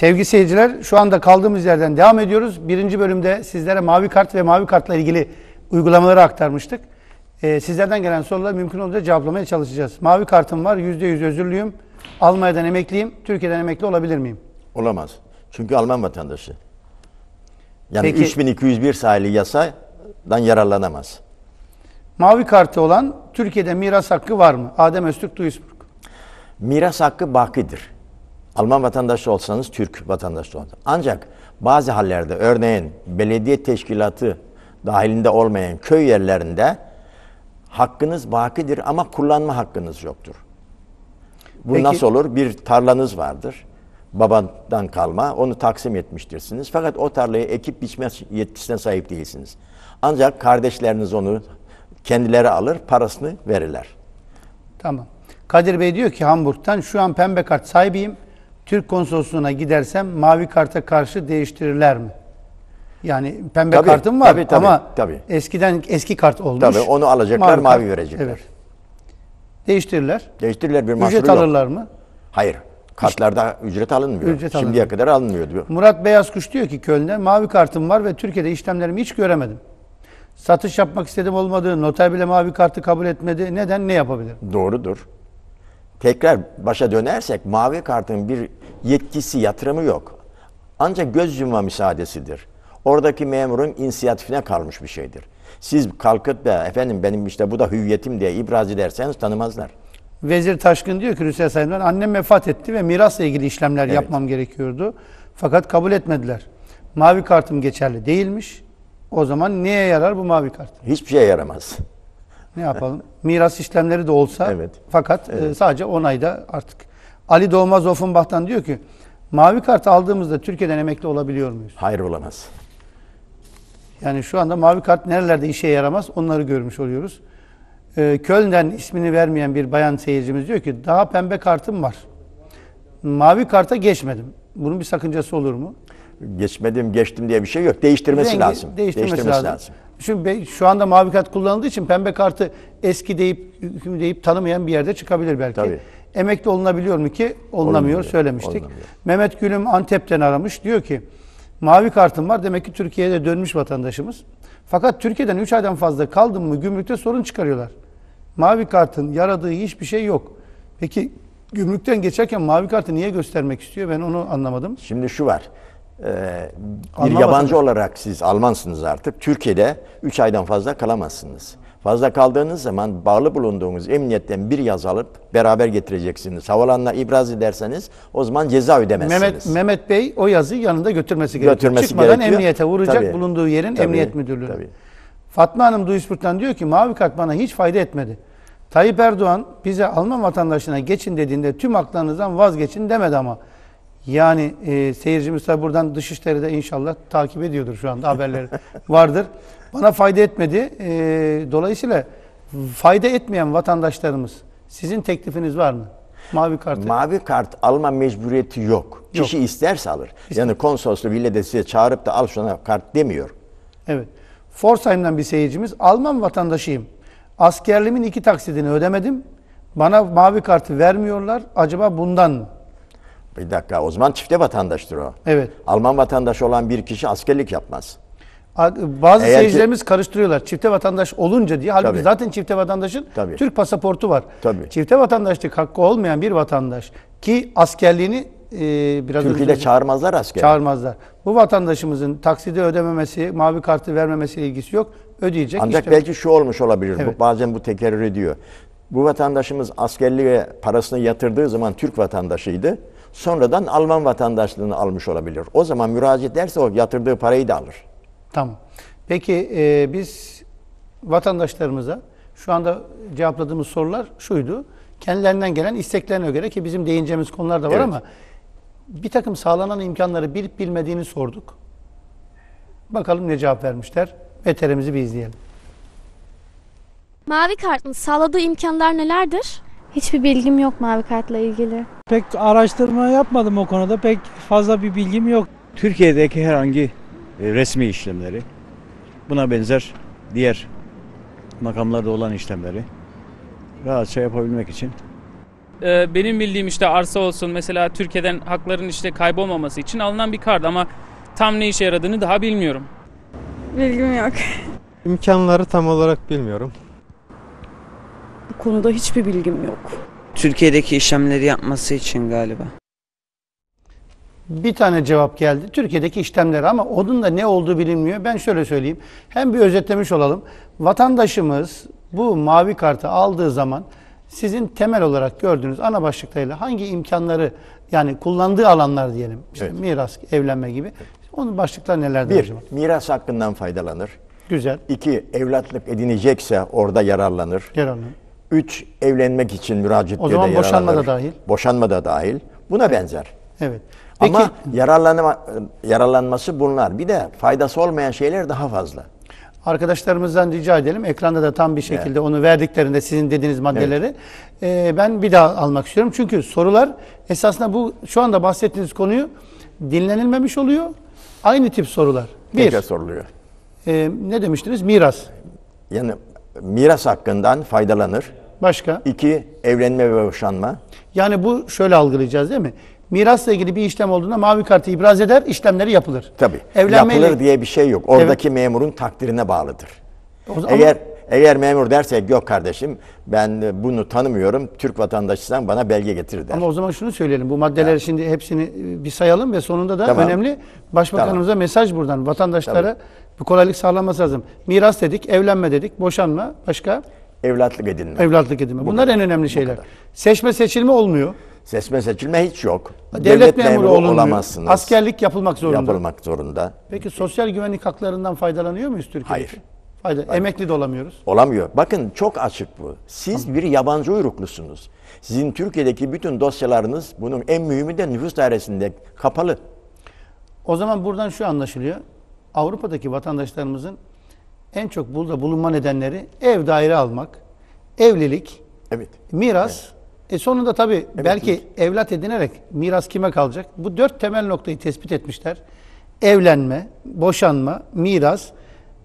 Sevgili seyirciler şu anda kaldığımız yerden devam ediyoruz. Birinci bölümde sizlere mavi kart ve mavi kartla ilgili uygulamaları aktarmıştık. Ee, sizlerden gelen soruları mümkün olduğunca cevaplamaya çalışacağız. Mavi kartım var, %100 özürlüyüm. Almanya'dan emekliyim, Türkiye'den emekli olabilir miyim? Olamaz. Çünkü Alman vatandaşı. Yani Peki- 3201 sayılı yasadan yararlanamaz. Mavi kartı olan Türkiye'de miras hakkı var mı? Adem Öztürk Duisburg. Miras hakkı bakidir. Alman vatandaşı olsanız Türk vatandaşı olsanız. Ancak bazı hallerde örneğin belediye teşkilatı dahilinde olmayan köy yerlerinde hakkınız bakidir ama kullanma hakkınız yoktur. Bu Peki- nasıl olur? Bir tarlanız vardır. Babadan kalma. Onu taksim etmiştirsiniz. Fakat o tarlayı ekip biçme yetkisine sahip değilsiniz. Ancak kardeşleriniz onu kendileri alır, parasını verirler. Tamam. Kadir Bey diyor ki Hamburg'tan şu an pembe kart sahibiyim. Türk konsolosluğuna gidersem mavi karta karşı değiştirirler mi? Yani pembe Tabii, kartım var tabii, tabii, ama tabii. eskiden eski kart olmuş. Tabii, onu alacaklar, mavi verecekler. Evet. Değiştirirler. Değiştirirler bir mahsuru Ücret yok. alırlar mı? Hayır. Kartlarda ücret alınmıyor. Ücret Şimdiye alınmıyor. kadar alınmıyordu. Murat Beyazkuş diyor ki Köln'de mavi kartım var ve Türkiye'de işlemlerimi hiç göremedim. Satış yapmak istedim olmadı. Noter bile mavi kartı kabul etmedi. Neden? Ne yapabilirim? Doğrudur. Tekrar başa dönersek mavi kartın bir yetkisi, yatırımı yok. Ancak göz yumma müsaadesidir. Oradaki memurun inisiyatifine kalmış bir şeydir. Siz kalkıp da efendim benim işte bu da hüviyetim diye ibraz ederseniz tanımazlar. Vezir Taşkın diyor ki Rüsel Sayın'dan annem vefat etti ve mirasla ilgili işlemler Evet. yapmam gerekiyordu. Fakat kabul etmediler. Mavi kartım geçerli değilmiş. O zaman neye yarar bu mavi kart? Hiçbir şeye yaramaz. Ne yapalım? Miras işlemleri de olsa Evet. fakat e, sadece onayda artık. Ali Doğmaz Offenbach'tan diyor ki mavi kart aldığımızda Türkiye'den emekli olabiliyor muyuz? Hayır olamaz. Yani şu anda mavi kart nerelerde işe yaramaz onları görmüş oluyoruz. Ee, Köln'den ismini vermeyen bir bayan seyircimiz diyor ki daha pembe kartım var. Mavi karta geçmedim. Bunun bir sakıncası olur mu? Geçmedim, geçtim diye bir şey yok. Değiştirmesi Rengi lazım. Değiştirmesi, lazım. Şimdi şu anda mavi kart kullanıldığı için pembe kartı eski deyip hüküm deyip tanımayan bir yerde çıkabilir belki. Tabii. Emekli olunabiliyor mu ki? Olunamıyor, Olunmuyor, söylemiştik. olunamıyor. Mehmet Gülüm Antep'ten aramış. Diyor ki mavi kartım var demek ki Türkiye'de dönmüş vatandaşımız. Fakat Türkiye'den 3 aydan fazla kaldım mı gümrükte sorun çıkarıyorlar. Mavi kartın yaradığı hiçbir şey yok. Peki gümrükten geçerken mavi kartı niye göstermek istiyor? Ben onu anlamadım. Şimdi şu var. Ee, bir yabancı olarak siz Almansınız artık. Türkiye'de 3 aydan fazla kalamazsınız. Fazla kaldığınız zaman bağlı bulunduğunuz emniyetten bir yaz alıp beraber getireceksiniz. Havalanına ibraz ederseniz o zaman ceza ödemezsiniz. Mehmet Mehmet Bey o yazıyı yanında götürmesi gerekiyor. Götürmesi Çıkmadan gerekiyor. emniyete vuracak Tabii. bulunduğu yerin Tabii, emniyet müdürlüğü. tabii. Fatma Hanım Duisburg'dan diyor ki mavi kart bana hiç fayda etmedi. Tayyip Erdoğan bize Alman vatandaşına geçin dediğinde tüm haklarınızdan vazgeçin demedi ama. Yani e, seyircimiz tabi buradan Dışişleri de inşallah takip ediyordur şu anda haberleri vardır. Bana fayda etmedi. E, dolayısıyla fayda etmeyen vatandaşlarımız sizin teklifiniz var mı? Mavi kartı. Mavi kart alma mecburiyeti yok. Kişi isterse alır. Yani konsolosluğu ille de size çağırıp da al şuna kart demiyor. Evet. Forsheim'den bir seyircimiz. Alman vatandaşıyım. Askerliğimin iki taksidini ödemedim. Bana mavi kartı vermiyorlar. Acaba bundan mı? Bir dakika o zaman çifte vatandaştır o. Evet. Alman vatandaşı olan bir kişi askerlik yapmaz. Bazı Eğer ki- seyircilerimiz karıştırıyorlar. Çifte vatandaş olunca diye. Halbuki Tabii. zaten çifte vatandaşın Tabii. Türk pasaportu var. Tabii. Çifte vatandaşlık hakkı olmayan bir vatandaş ki askerliğini e, biraz Türkiye'de önce- çağırmazlar askeri. çağırmazlar. Bu vatandaşımızın taksidi ödememesi, mavi kartı vermemesiyle ilgisi yok. Ödeyecek. Ancak İşte- belki şu olmuş olabilir. Evet. Bu, bazen bu tekerrür ediyor. Bu vatandaşımız askerliğe parasını yatırdığı zaman Türk vatandaşıydı. Sonradan Alman vatandaşlığını almış olabilir. O zaman müracaat ederse o yatırdığı parayı da alır. Tamam. Peki e, biz vatandaşlarımıza şu anda cevapladığımız sorular şuydu. Kendilerinden gelen isteklerine göre ki bizim değineceğimiz konular da var Evet. ama bir takım sağlanan imkanları bilip bilmediğini sorduk. Bakalım ne cevap vermişler. Veterimizi bir izleyelim. Mavi kartın sağladığı imkanlar nelerdir? Hiçbir bilgim yok mavi kartla ilgili. Pek araştırma yapmadım o konuda. Pek fazla bir bilgim yok. Türkiye'deki herhangi e, resmi işlemleri, buna benzer diğer makamlarda olan işlemleri rahatça yapabilmek için e, benim bildiğim işte arsa olsun mesela Türkiye'den hakların işte kaybolmaması için alınan bir kart ama tam ne işe yaradığını daha bilmiyorum. Bilgim yok. İmkanları tam olarak bilmiyorum. Bu konuda hiçbir bilgim yok. Türkiye'deki işlemleri yapması için galiba. Bir tane cevap geldi. Türkiye'deki işlemler ama onun da ne olduğu bilinmiyor. Ben şöyle söyleyeyim. Hem bir özetlemiş olalım. Vatandaşımız bu mavi kartı aldığı zaman sizin temel olarak gördüğünüz ana başlıklarıyla hangi imkanları yani kullandığı alanlar diyelim. İşte Evet. miras, evlenme gibi. Onun başlıkları nelerdir Bir, acaba? miras hakkından faydalanır. Güzel. İki, evlatlık edinecekse orada yararlanır. Yararlı. Üç, evlenmek için müracaatte O zaman de boşanma da dahil. Boşanma da dahil. Buna benzer. Evet. Peki Ama yararlanma, yararlanması bunlar. Bir de faydası olmayan şeyler daha fazla. Arkadaşlarımızdan rica edelim. Ekranda da tam bir şekilde onu verdiklerinde sizin dediğiniz maddeleri e, ben bir daha almak istiyorum. Çünkü sorular esasında bu şu anda bahsettiğiniz konuyu dinlenilmemiş oluyor. Aynı tip sorular. Bir, Tekrar soruluyor. e, ne demiştiniz? Miras. Yani miras hakkından faydalanır. Başka? İki, evlenme ve boşanma. Yani bu şöyle algılayacağız değil mi? Mirasla ilgili bir işlem olduğunda mavi kartı ibraz eder, işlemleri yapılır. Tabii. Evlenmeyle- Yapılır diye bir şey yok. Oradaki memurun takdirine bağlıdır. O zaman- Eğer eğer memur derse yok kardeşim ben bunu tanımıyorum. Türk vatandaşıysan bana belge getir der. Ama o zaman şunu söyleyelim. Bu maddeleri şimdi hepsini e, bir sayalım ve sonunda da Tamam. önemli başbakanımıza mesaj buradan vatandaşlara Tabii. bir kolaylık sağlanması lazım. Miras dedik, evlenme dedik, boşanma, başka Evlatlık edinme. evlatlık edinme. Bunlar en önemli şeyler. kadar. Seçme seçilme olmuyor. Seçme seçilme hiç yok. Devlet, memuru, olunmuyor. olamazsınız. Askerlik yapılmak zorunda. yapılmak zorunda. Peki sosyal güvenlik haklarından faydalanıyor muyuz Türkiye'de? Hayır. Fayda. Emekli de olamıyoruz. Olamıyor. Bakın çok açık bu. Siz bir yabancı uyruklusunuz. Sizin Türkiye'deki bütün dosyalarınız bunun en mühimi de nüfus dairesinde kapalı. O zaman buradan şu anlaşılıyor. Avrupa'daki vatandaşlarımızın en çok burada bulunma nedenleri ev daire almak, evlilik, Evet. Miras. E sonunda tabii belki evlat edinerek miras kime kalacak? Bu dört temel noktayı tespit etmişler. Evlenme, boşanma, miras.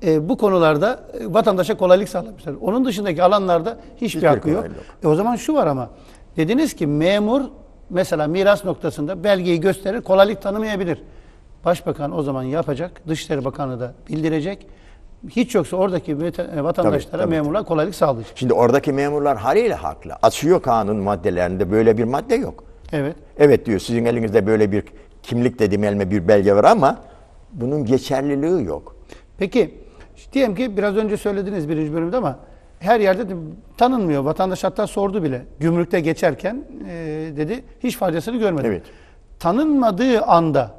E, bu konularda e, vatandaşa kolaylık sağlamışlar. Onun dışındaki alanlarda hiçbir Hiçbir hakkı yok. yok. E, o zaman şu var ama. Dediniz ki memur mesela miras noktasında belgeyi gösterir, kolaylık tanımayabilir. Başbakan o zaman yapacak, Dışişleri Bakanı da bildirecek. Hiç yoksa oradaki e, vatandaşlara, tabii. memurlar kolaylık sağlayacak. Şimdi oradaki memurlar haliyle haklı. Açıyor kanun maddelerinde böyle bir madde yok. Evet. Evet diyor sizin elinizde böyle bir kimlik dediğim elime bir belge var ama bunun geçerliliği yok. Peki diyelim ki biraz önce söylediniz birinci bölümde ama her yerde de tanınmıyor. Vatandaş hatta sordu bile. Gümrükte geçerken e, dedi hiç faydasını görmedim. Evet. Tanınmadığı anda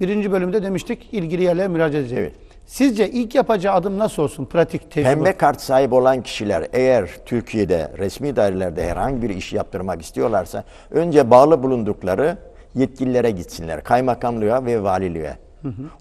birinci bölümde demiştik ilgili yerlere müracaat edecek. Evet. Sizce ilk yapacağı adım nasıl olsun pratik tecrübe? Pembe kart sahibi olan kişiler eğer Türkiye'de resmi dairelerde herhangi bir iş yaptırmak istiyorlarsa önce bağlı bulundukları yetkililere gitsinler. Kaymakamlığa ve valiliğe.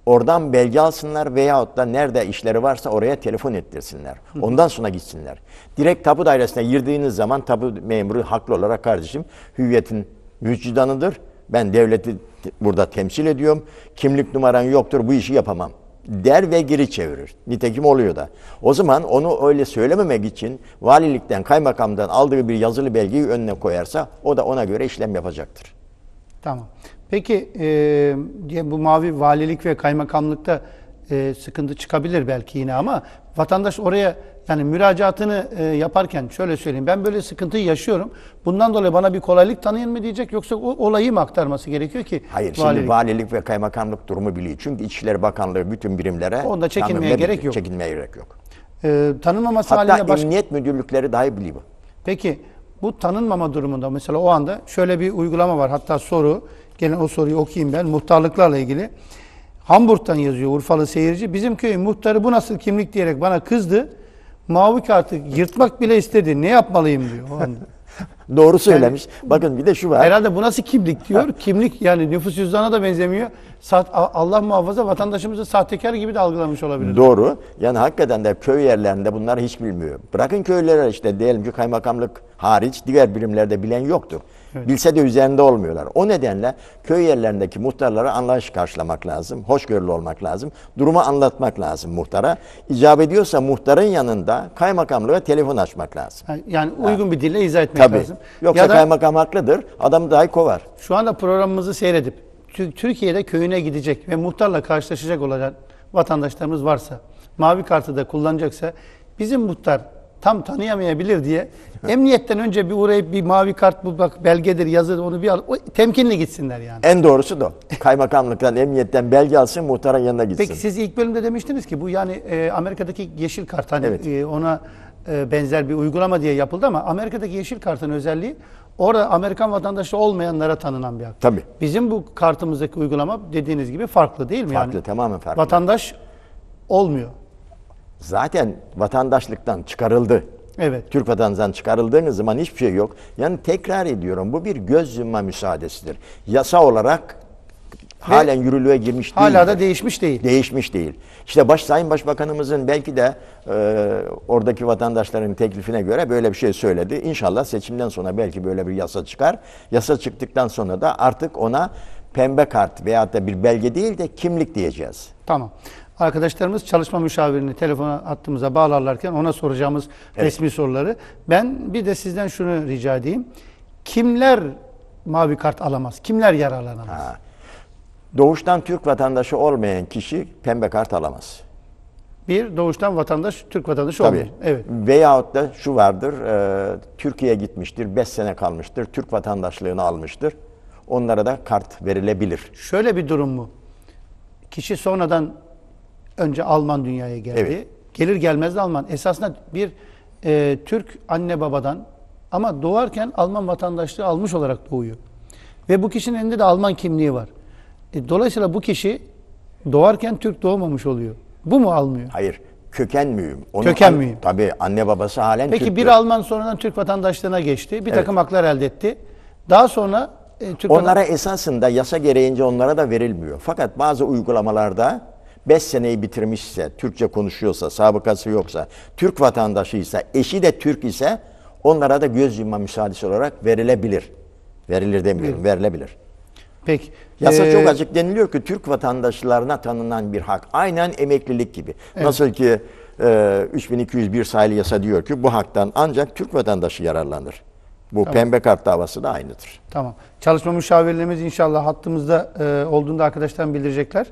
Oradan belge alsınlar veyahut da nerede işleri varsa oraya telefon ettirsinler. Ondan sonra gitsinler. Direkt tapu dairesine girdiğiniz zaman tapu memuru haklı olarak kardeşim hüviyetin müccidanıdır. Ben devleti burada temsil ediyorum. Kimlik numaran yoktur bu işi yapamam der ve geri çevirir. Nitekim oluyor da. O zaman onu öyle söylememek için valilikten, kaymakamdan aldığı bir yazılı belgeyi önüne koyarsa o da ona göre işlem yapacaktır. Tamam. Peki e, bu mavi valilik ve kaymakamlıkta e, sıkıntı çıkabilir belki yine ama vatandaş oraya yani müracaatını e, yaparken şöyle söyleyeyim ben böyle sıkıntıyı yaşıyorum. Bundan dolayı bana bir kolaylık tanıyın mı diyecek yoksa o olayı mı aktarması gerekiyor ki? Hayır, şimdi valilik? valilik ve kaymakamlık durumu biliyor. Çünkü İçişleri Bakanlığı bütün birimlere Onda çekinmeye gerek yok. Çekinmeye gerek yok. E, tanınmaması Hatta halinde baş... emniyet müdürlükleri dahi biliyor. Peki bu tanınmama durumunda mesela o anda şöyle bir uygulama var. Hatta soru, gene o soruyu okuyayım ben. Muhtarlıklarla ilgili. Hamburg'dan yazıyor Urfalı seyirci. Bizim köyün muhtarı bu nasıl kimlik diyerek bana kızdı. Mavi kartı yırtmak bile istedi. Ne yapmalıyım diyor o anda. Doğru söylemiş. Bakın bir de şu var. Herhalde bu nasıl kimlik diyor. Kimlik yani nüfus cüzdanına da benzemiyor. Allah muhafaza vatandaşımızı sahtekar gibi de algılamış olabilir. Doğru. Yani hakikaten de köy yerlerinde bunlar hiç bilmiyor. Bırakın köylere işte diyelim ki kaymakamlık hariç diğer birimlerde bilen yoktur. Bilse de üzerinde olmuyorlar. O nedenle köy yerlerindeki muhtarlara anlayış karşılamak lazım. Hoşgörülü olmak lazım. Durumu anlatmak lazım muhtara. İcap ediyorsa muhtarın yanında kaymakamlığa telefon açmak lazım. Yani uygun bir dille izah etmek Tabii. lazım. Yoksa Ya da kaymakam haklıdır. Adamı dahi kovar. şu anda programımızı seyredip Tü- Türkiye'de köyüne gidecek ve muhtarla karşılaşacak olan vatandaşlarımız varsa, mavi kartı da kullanacaksa bizim muhtar tam tanıyamayabilir diye emniyetten önce bir uğrayıp bir mavi kart bu bak belgedir yazı onu bir al o, temkinli gitsinler yani. En doğrusu da. Kaymakamlıktan, emniyetten belge alsın, muhtarın yanına gitsin. Peki siz ilk bölümde demiştiniz ki bu yani e, Amerika'daki yeşil kart hani Evet. e, ona e, benzer bir uygulama diye yapıldı ama Amerika'daki yeşil kartın özelliği orada Amerikan vatandaşı olmayanlara tanınan bir hak. Tabii. Bizim bu kartımızdaki uygulama dediğiniz gibi farklı değil mi? Farklı, yani? tamamen farklı. Vatandaş olmuyor. Zaten vatandaşlıktan çıkarıldı. Evet. Türk vatandaşından çıkarıldığınız zaman hiçbir şey yok. Yani tekrar ediyorum bu bir göz yumma müsaadesidir. Yasa olarak halen yürürlüğe girmiş değil. Hala da değişmiş değil. Değişmiş değil. İşte baş Sayın Başbakanımızın belki de e, oradaki vatandaşların teklifine göre böyle bir şey söyledi. İnşallah seçimden sonra belki böyle bir yasa çıkar. Yasa çıktıktan sonra da artık ona pembe kart veyahut da bir belge değil de kimlik diyeceğiz. Tamam. Arkadaşlarımız çalışma müşavirini telefona hattımıza bağlarlarken ona soracağımız resmi soruları. Ben bir de sizden şunu rica edeyim. Kimler mavi kart alamaz? Kimler yararlanamaz? Ha. Doğuştan Türk vatandaşı olmayan kişi pembe kart alamaz. Bir doğuştan vatandaş, Türk vatandaşı Tabii. olmuyor. Evet. Veyahut da şu vardır, e, Türkiye'ye gitmiştir, 5 sene kalmıştır, Türk vatandaşlığını almıştır. Onlara da kart verilebilir. Şöyle bir durum mu? Kişi sonradan önce Alman dünyaya geldi. Evet. Gelir gelmez de Alman. Esasında bir e, Türk anne babadan ama doğarken Alman vatandaşlığı almış olarak doğuyor. Ve bu kişinin elinde de Alman kimliği var. E, dolayısıyla bu kişi doğarken Türk doğmamış oluyor. Bu mu almıyor? Hayır, köken mühim. Onun Köken an- mühim. Tabii anne babası halen Peki Türktür. bir Alman sonradan Türk vatandaşlığına geçti. Bir takım haklar elde etti. Daha sonra e, Türk Onlara esasında yasa gereğince onlara da verilmiyor. Fakat bazı uygulamalarda 5 seneyi bitirmişse, Türkçe konuşuyorsa, sabıkası yoksa, Türk vatandaşıysa, eşi de Türk ise onlara da göz yumma müsaadesi olarak verilebilir. Verilir demiyorum, verilebilir. Peki. Yasa Ee, çok açık deniliyor ki Türk vatandaşlarına tanınan bir hak. Aynen emeklilik gibi. Nasıl ki e, 3201 sayılı yasa diyor ki bu haktan ancak Türk vatandaşı yararlanır. Bu pembe kart davası da aynıdır. Tamam. Çalışma müşavirlerimiz inşallah hattımızda e, olduğunda arkadaşlar bildirecekler.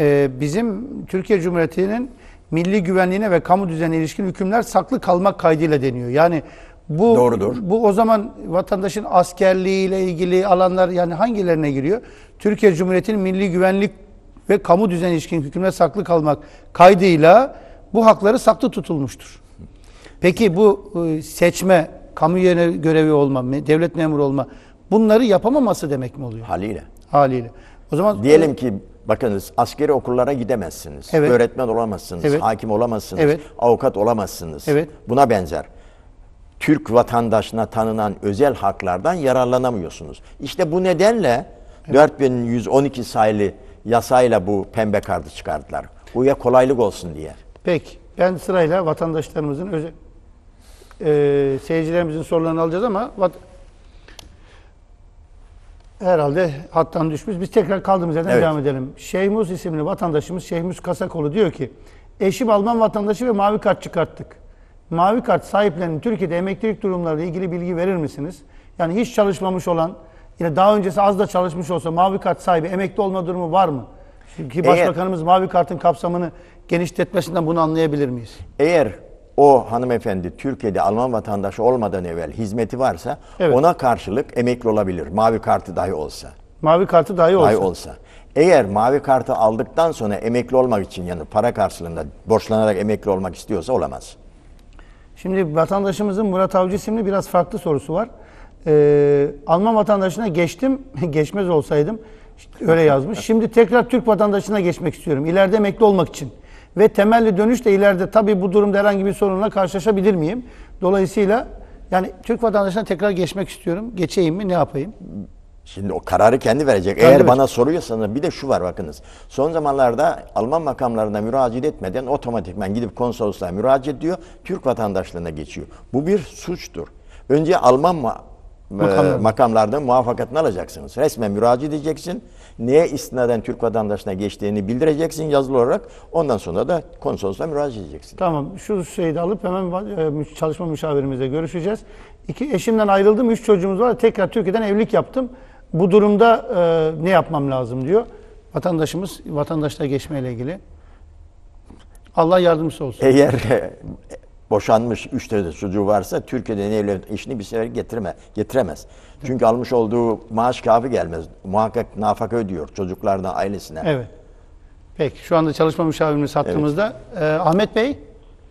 E, bizim Türkiye Cumhuriyeti'nin milli güvenliğine ve kamu düzenine ilişkin hükümler saklı kalmak kaydıyla deniyor. Yani bu Doğrudur. bu o zaman vatandaşın askerliğiyle ilgili alanlar yani hangilerine giriyor? Türkiye Cumhuriyeti'nin milli güvenlik ve kamu düzenine ilişkin hükümler saklı kalmak kaydıyla bu hakları saklı tutulmuştur. Peki bu e, seçme, kamu yerine görevi olma, devlet memuru olma bunları yapamaması demek mi oluyor? Haliyle. Haliyle. O zaman Diyelim ki bakınız askeri okullara gidemezsiniz. Evet. Öğretmen olamazsınız, Evet. hakim olamazsınız, Evet. avukat olamazsınız. Evet. Buna benzer. Türk vatandaşına tanınan özel haklardan yararlanamıyorsunuz. İşte bu nedenle 4112 sayılı yasayla bu pembe kartı çıkardılar. Uya kolaylık olsun diye. Peki. Ben sırayla vatandaşlarımızın özel e, seyircilerimizin sorularını alacağız ama herhalde hattan düşmüş. Biz tekrar kaldığımız yerden Evet. devam edelim. Şeyhmuz isimli vatandaşımız Şeyhmuz Kasakoğlu diyor ki eşim Alman vatandaşı ve mavi kart çıkarttık. Mavi kart sahiplerinin Türkiye'de emeklilik durumlarıyla ilgili bilgi verir misiniz? Yani hiç çalışmamış olan, yine daha öncesi az da çalışmış olsa mavi kart sahibi emekli olma durumu var mı? Çünkü Eğer- Başbakanımız mavi kartın kapsamını genişletmesinden bunu anlayabilir miyiz? Eğer o hanımefendi Türkiye'de Alman vatandaşı olmadan evvel hizmeti varsa Evet. ona karşılık emekli olabilir. Mavi kartı dahi olsa. Mavi kartı dahi olsa. Dahi olsa. Eğer mavi kartı aldıktan sonra emekli olmak için yani para karşılığında borçlanarak emekli olmak istiyorsa olamaz. Şimdi vatandaşımızın Murat Avcı isimli biraz farklı sorusu var. Ee, Alman vatandaşına geçtim, geçmez olsaydım öyle yazmış. Şimdi tekrar Türk vatandaşına geçmek istiyorum. İleride emekli olmak için. Ve temelli dönüş de ileride tabii bu durumda herhangi bir sorunla karşılaşabilir miyim? Dolayısıyla yani Türk vatandaşına tekrar geçmek istiyorum. Geçeyim mi? Ne yapayım? Şimdi o kararı kendi verecek. Kendi Eğer verecek. bana soruyorsanız bir de şu var bakınız. Son zamanlarda Alman makamlarına müracaat etmeden otomatikman gidip konsolosluğa müracaat ediyor. Türk vatandaşlığına geçiyor. Bu bir suçtur. Önce Alman ma- Makamlar. makamlardan muvaffakatını alacaksınız. Resmen müracaat edeceksin. Neye istinaden Türk vatandaşına geçtiğini bildireceksin yazılı olarak. Ondan sonra da konsolosluğa müracaat edeceksin. Tamam şu şeyi de alıp hemen e, çalışma müşavirimizle görüşeceğiz. İki eşimden ayrıldım, üç çocuğumuz var. Tekrar Türkiye'den evlilik yaptım. Bu durumda e, ne yapmam lazım diyor. Vatandaşımız vatandaşla geçmeyle ilgili. Allah yardımcısı olsun. Eğer boşanmış üç tane de çocuğu varsa Türkiye'den evlenip eşini bir sefer getirme, getiremez. Çünkü almış olduğu maaş kafi gelmez. Muhakkak nafaka ödüyor çocuklarına, ailesine. Evet. Peki şu anda çalışma müşavirimiz hattımızda. E, Ahmet Bey,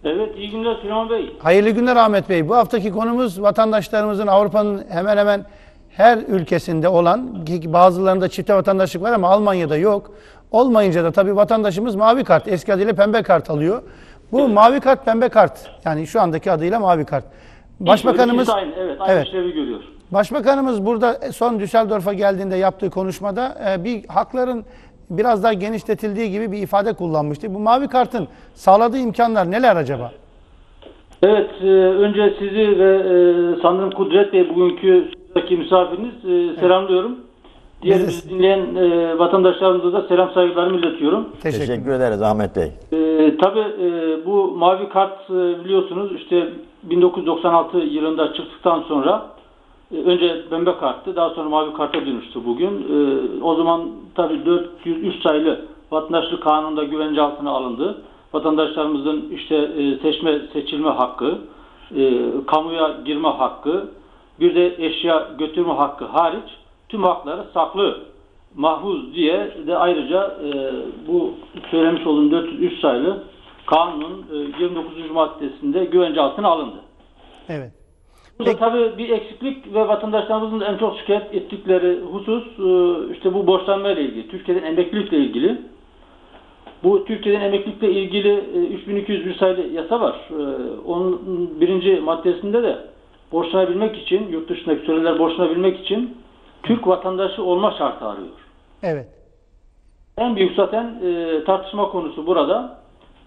Evet, iyi günler Süleyman Bey. hayırlı günler Ahmet Bey. Bu haftaki konumuz vatandaşlarımızın Avrupa'nın hemen hemen her ülkesinde olan, bazılarında çifte vatandaşlık var ama Almanya'da yok. Olmayınca da tabii vatandaşımız mavi kart, eski adıyla pembe kart alıyor. Bu mavi kart, pembe kart. Yani şu andaki adıyla mavi kart. Başbakanımız aynı, evet, aynı Evet. işlevi görüyor. Başbakanımız burada son Düsseldorf'a geldiğinde yaptığı konuşmada e, bir hakların biraz daha genişletildiği gibi bir ifade kullanmıştı. Bu mavi kartın sağladığı imkanlar neler acaba? Evet, e, önce sizi ve e, sanırım Kudret Bey bugünkü misafiriniz e, selamlıyorum. Diğer Biz bizi dinleyen e, vatandaşlarımıza da selam saygılarımı iletiyorum. Teşekkür, Teşekkür ederiz Ahmet Bey. E, tabii e, bu mavi kart e, biliyorsunuz işte 1996 yılında çıktıktan sonra e, önce pembe karttı daha sonra mavi karta dönüştü bugün. E, o zaman tabii 403 sayılı vatandaşlık kanununda güvence altına alındı. Vatandaşlarımızın işte e, seçme seçilme hakkı, e, kamuya girme hakkı, bir de eşya götürme hakkı hariç tüm hakları saklı mahfuz diye de ayrıca e, bu söylemiş olduğum 403 sayılı kanunun e, 29. maddesinde güvence altına alındı. Evet. Burada Peki. tabii bir eksiklik ve vatandaşlarımızın en çok şikayet ettikleri husus e, işte bu borçlanma ile ilgili, Türkiye'den emeklilikle ilgili. Bu Türkiye'den emeklilikle ilgili e, 3201 sayılı yasa var. E, Onun birinci maddesinde de borçlanabilmek için, yurt dışındaki süreler borçlanabilmek için Türk vatandaşı olma şartı arıyor. Evet. En büyük zaten e, tartışma konusu burada.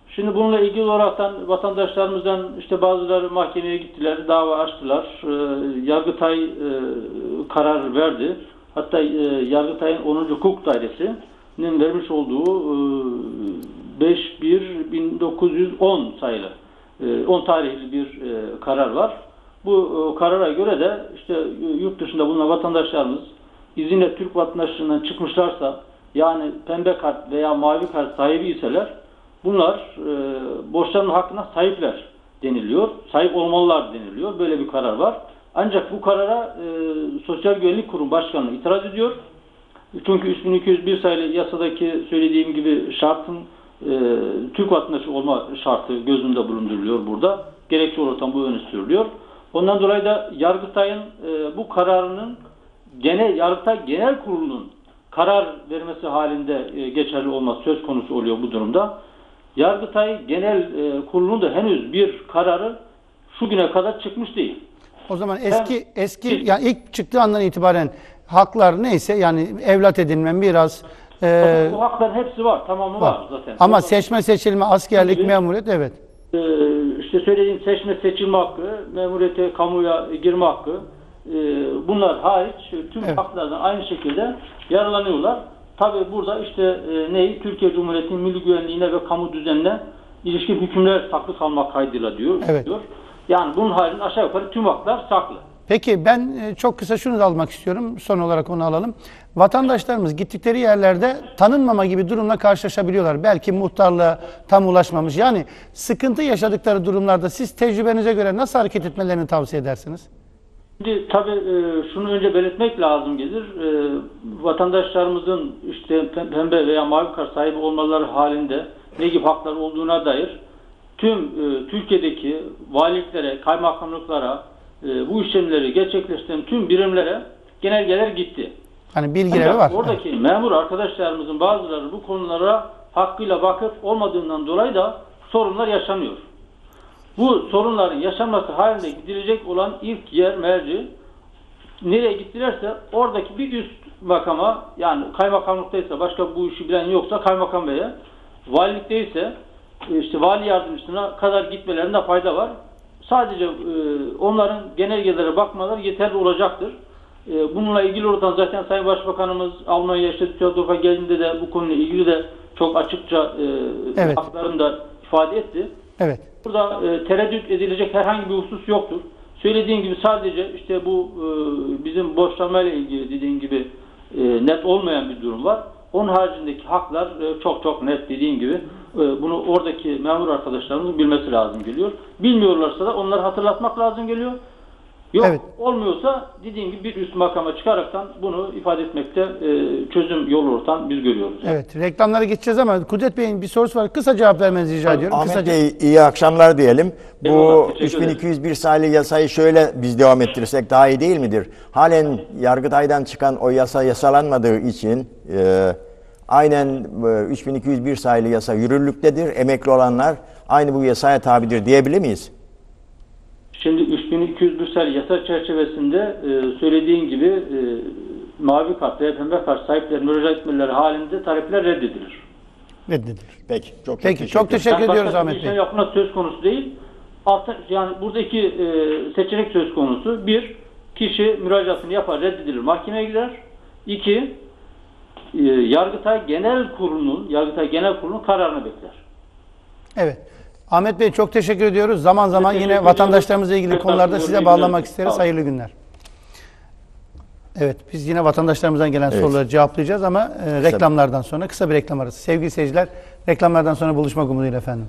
Şimdi bununla ilgili olaraktan vatandaşlarımızdan işte bazıları mahkemeye gittiler, dava açtılar. E, Yargıtay e, karar verdi. Hatta e, Yargıtay'ın 10. Hukuk Dairesi'nin vermiş olduğu e, 5.1.1910 sayılı e, 10 tarihli bir e, karar var. Bu e, karara göre de işte e, yurt dışında bulunan vatandaşlarımız izinle Türk vatandaşlığından çıkmışlarsa yani pembe kart veya mavi kart sahibi iseler bunlar e, borçlarının hakkına sahipler deniliyor. Sahip olmalılar deniliyor. Böyle bir karar var. Ancak bu karara e, Sosyal Güvenlik Kurumu Başkanı itiraz ediyor. Çünkü 3201 sayılı yasadaki söylediğim gibi şartın e, Türk vatandaşı olma şartı gözünde bulunduruluyor burada. Gerekçe olarak bu öne sürülüyor. Ondan dolayı da Yargıtay'ın e, bu kararının gene Yargıtay Genel Kurulu'nun karar vermesi halinde e, geçerli olması söz konusu oluyor bu durumda. Yargıtay Genel e, Kurulu'nun da henüz bir kararı şu güne kadar çıkmış değil. O zaman eski eski yani ilk çıktığı andan itibaren haklar neyse yani evlat edinme, miras e, bu hakların hepsi var, tamamı var, zaten. Ama seçme, seçilme, askerlik, memuriyet evet. Ee, işte söylediğim seçme seçilme hakkı, memuriyete, kamuya girme hakkı e, bunlar hariç tüm Evet. haklardan aynı şekilde yararlanıyorlar. Tabi burada işte e, neyi? Türkiye Cumhuriyeti'nin milli güvenliğine ve kamu düzenine ilişkin hükümler saklı kalmak kaydıyla diyor. Evet. diyor. Yani bunun haricinde aşağı yukarı tüm haklar saklı. Peki ben e, çok kısa şunu da almak istiyorum. Son olarak onu alalım. Vatandaşlarımız gittikleri yerlerde tanınmama gibi durumla karşılaşabiliyorlar. Belki muhtarlığa tam ulaşmamış. Yani sıkıntı yaşadıkları durumlarda siz tecrübenize göre nasıl hareket etmelerini tavsiye edersiniz? Şimdi tabii e, şunu önce belirtmek lazım gelir. E, vatandaşlarımızın işte pem- pembe veya mavi kart sahibi olmaları halinde ne gibi haklar olduğuna dair tüm Türkiye'deki valiliklere, kaymakamlıklara e, bu işlemleri gerçekleştiren tüm birimlere genelgeler gitti. Hani bilgileri Ancak var. Oradaki memur arkadaşlarımızın bazıları bu konulara hakkıyla vakıf olmadığından dolayı da sorunlar yaşanıyor. Bu sorunların yaşanması halinde gidilecek olan ilk yer merci nereye gittilerse oradaki bir üst makama yani kaymakamlıktaysa başka bu işi bilen yoksa kaymakam beye valilikteyse e, işte vali yardımcısına kadar gitmelerinde fayda var. Sadece e, onların genelgelere bakmaları yeterli olacaktır. E, bununla ilgili oradan zaten Sayın Başbakanımız Almanya işte Düsseldorf'a geldiğinde de bu konuyla ilgili de çok açıkça e, Evet. haklarını da ifade etti. Evet. Burada e, tereddüt edilecek herhangi bir husus yoktur. Söylediğim gibi sadece işte bu e, bizim borçlanmayla ilgili dediğin gibi e, net olmayan bir durum var. Onun haricindeki haklar e, çok çok net dediğin gibi bunu oradaki memur arkadaşlarımızın bilmesi lazım geliyor. Bilmiyorlarsa da onları hatırlatmak lazım geliyor. Yok Evet. olmuyorsa dediğim gibi bir üst makama çıkaraktan bunu ifade etmekte e, çözüm yolu ortan biz görüyoruz. Evet. Reklamlara geçeceğiz ama Kudret Bey'in bir sorusu var. Kısa cevap vermenizi rica ediyorum. Ahmet Kısaca. Bey iyi akşamlar diyelim. Bu Eyvallah, teşekkür ederim. 3201 sayılı yasayı şöyle biz devam ettirirsek daha iyi değil midir? Halen Yargıtay'dan çıkan o yasa yasalanmadığı için e, aynen e, 3201 sayılı yasa yürürlüktedir. Emekli olanlar aynı bu yasaya tabidir diyebilir miyiz? Şimdi 3201 sayılı yasa çerçevesinde e, söylediğin gibi e, mavi kart veya pembe kart sahipleri müracaat etmeleri halinde talepler reddedilir. Reddedilir. Peki çok Peki çok teşekkür Yani ediyoruz Ahmet bir şey Bey. yapmak söz konusu değil. Altta, yani buradaki e, seçenek söz konusu. Bir, kişi müracaatını yapar, reddedilir, mahkemeye gider. İki, e, Yargıtay Genel Kurulu'nun Yargıtay Genel Kurulu'nun kararını bekler. Evet. Ahmet Bey çok teşekkür ediyoruz. Zaman zaman teşekkür yine vatandaşlarımızla ilgili Tekrar konularda size bağlamak isteriz. Hayırlı günler. Evet, biz yine vatandaşlarımızdan gelen Evet. soruları cevaplayacağız ama e, reklamlardan sonra kısa bir reklam arası. Sevgili seyirciler, reklamlardan sonra buluşmak umuduyla efendim.